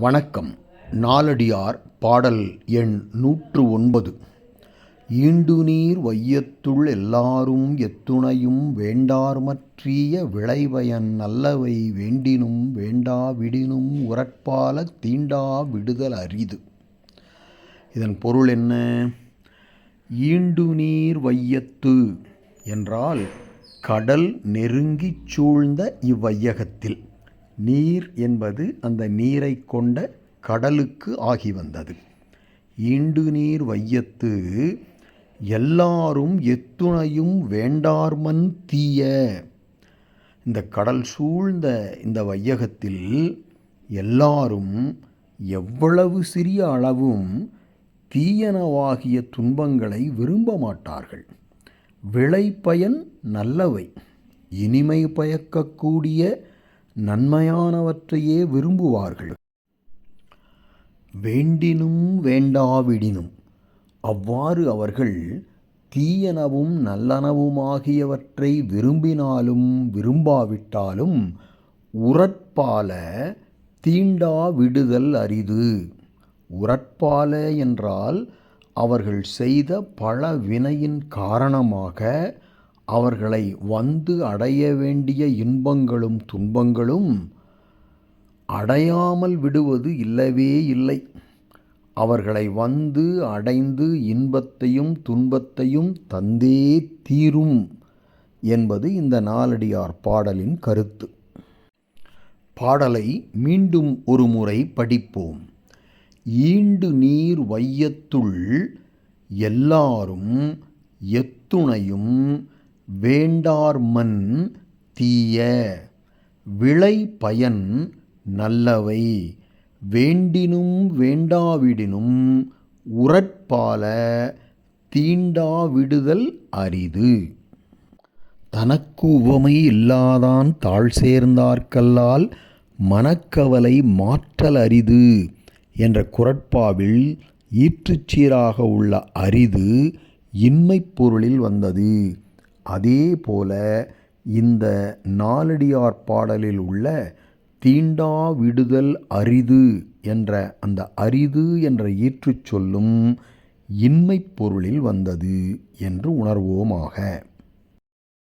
வணக்கம். நாலடியார் பாடல் எண் நூற்று ஒன்பது ஈண்டுநீர் வையத்துள் எல்லாரும் எத்துணையும் வேண்டார்மற்றிய விளைவயன் நல்லவை வேண்டினும் வேண்டா விடினும் உரட்பால தீண்டா விடுதல் அரிது. இதன் பொருள் என்ன? ஈண்டுநீர் வையத்து என்றால் கடல் நெருங்கிச் சூழ்ந்த இவ்வையகத்தில். நீர் என்பது அந்த நீரை கொண்ட கடலுக்கு ஆகி வந்தது. ஈண்டு நீர் வையத்து எல்லாரும் எத்துணையும் வேண்டார்மன் தீய. இந்த கடல் சூழ்ந்த இந்த வையகத்தில் எல்லாரும் எவ்வளவு சிறிய அளவும் தீயனவாகிய துன்பங்களை விரும்ப மாட்டார்கள். விளைபயன் நல்லவை இனிமை பயக்கக்கூடிய நன்மையானவற்றையே விரும்புவார்கள். வேண்டினும் வேண்டாவிடினும் அவ்வாறு அவர்கள் தீயனவும் நல்லனவுமாகியவற்றை விரும்பினாலும் விரும்பாவிட்டாலும் உரட்பால தீண்டா விடுதல் அரிது. உரட்பால என்றால் அவர்கள் செய்த பல வினையின் காரணமாக அவர்களை வந்து அடைய வேண்டிய இன்பங்களும் துன்பங்களும் அடையாமல் விடுவது இல்லவே இல்லை. அவர்களை வந்து அடைந்து இன்பத்தையும் துன்பத்தையும் தந்தே தீரும் என்பது இந்த நாலடியார் பாடலின் கருத்து. பாடலை மீண்டும் ஒரு முறை படிப்போம். ஈண்டு நீர் வையத்துள் எல்லாரும் எத்துணையும் வேண்டார்மன் தீய விளை பயன் நல்லவை. வேண்டினும் வேண்டாவிடினும் உரற்பால தீண்டாவிடுதல் அரிது. தனக்கு உவமை இல்லாதான் தாழ் சேர்ந்தார்கல்லால் மனக்கவலை மாற்றல் அரிது என்ற குரட்பாவில் ஈற்றுச்சீராக உள்ள அரிது இன்மைப் பொருளில் வந்தது. அதே போல இந்த நாலடியார் பாடலில் உள்ள தீண்டா விடுதல் அரிது என்ற அந்த அரிது என்ற ஈற்றுச் சொல்லும் இன்மைப் பொருளில் வந்தது என்று உணர்வோமாக.